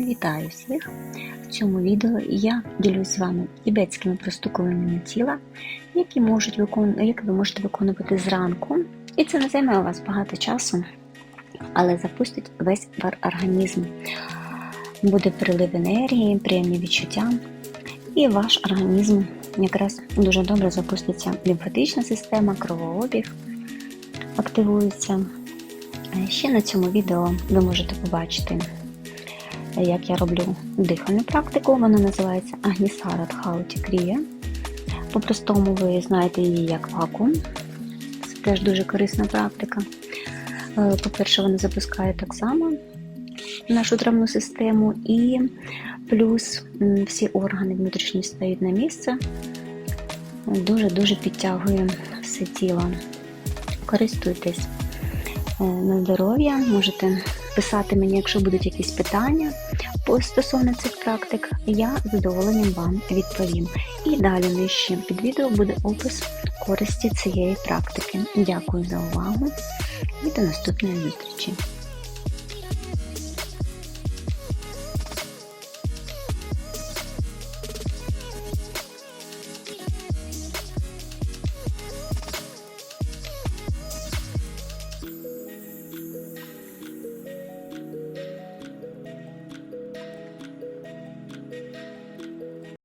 Вітаю всіх! В цьому відео я ділюсь з вами тібетськими простукуваннями тіла, які, можуть викон... які ви можете виконувати зранку. І це не займе у вас багато часу, але запустить весь ваш організм. Буде прилив енергії, приємні відчуття, і ваш організм якраз дуже добре запуститься лімфатична система, кровообіг активується. Ще на цьому відео ви можете побачити, як я роблю дихальну практику. Вона називається Агнісара Дхауті Крія. По-простому ви знаєте її як вакуум. Це теж дуже корисна практика. Е, По-перше, вона запускає так само нашу травну систему, і плюс всі органи внутрішні стають на місце. Дуже-дуже підтягує все тіло. Користуйтесь на здоров'я. Можете писати мені, якщо будуть якісь питання стосовно цих практик. Я з задоволенням вам відповім. І далі нижче під відео буде опис користі цієї практики. Дякую за увагу і до наступної зустрічі!